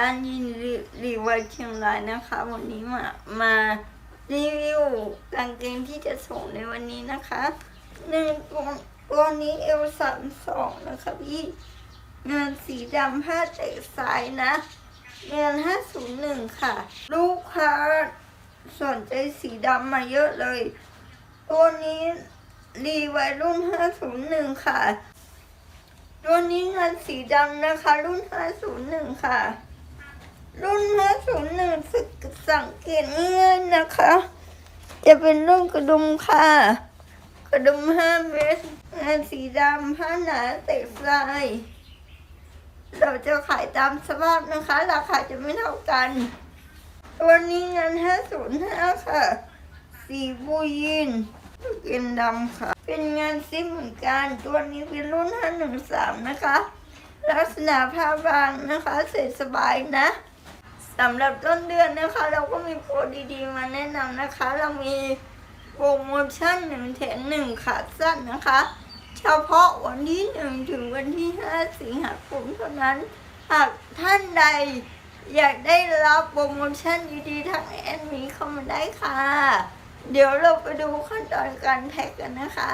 ร้านยินรีรีวท์เชียงรายนะคะ วันนี้มามารีวิวกางเกงที่จะส่งในวันนี้นะคะหนึ่งตัวนี้เอลสามสองนะคะพี่งานสีดำผ้าเตะสายนะงานห้าศูนย์หนึ่งค่ะ ลูกค้าสนใจสีดำมาเยอะเลย ตัวนี้รีวท์รุ่นห้าศูนย์หนึ่งค่ะตัวนี้งานสีดำนะคะ รุ่น 501 ค่ะ รุ่น501สึกสังเกตง่ายๆนะคะ จะเป็นรุ่นกระดุมค่ะ กระดุม5เมตรงานสีดำผ้าหนาเตะลายเราจะขายตามสภาพนะคะ ราคาจะไม่เท่ากัน ตัวนี้งาน505ค่ะ สีบูยินเป็นดำค่ะ เป็นงานซิปเหมือนกัน ตัวนี้เป็นรุ่น513นะคะ ลักษณะผ้าบางนะคะ เสร็จสบายนะ สำหรับต้นเดือนนะคะ เราก็มีโปรดดีๆ มาแนะนำนะคะ เรามีโปรโมชั่นหนึ่งแถมหนึ่งขาสั้นนะคะ เฉพาะวันที่หนึ่งถึงวันที่ห้าสิงหาคมเท่านั้น หากท่านใดอยากได้รับโปรโมชั่นดีๆทางแอนนี้เข้ามาได้ค่ะ เดี๋ยวเราไปดูขั้นตอนการแพ็กกันนะคะ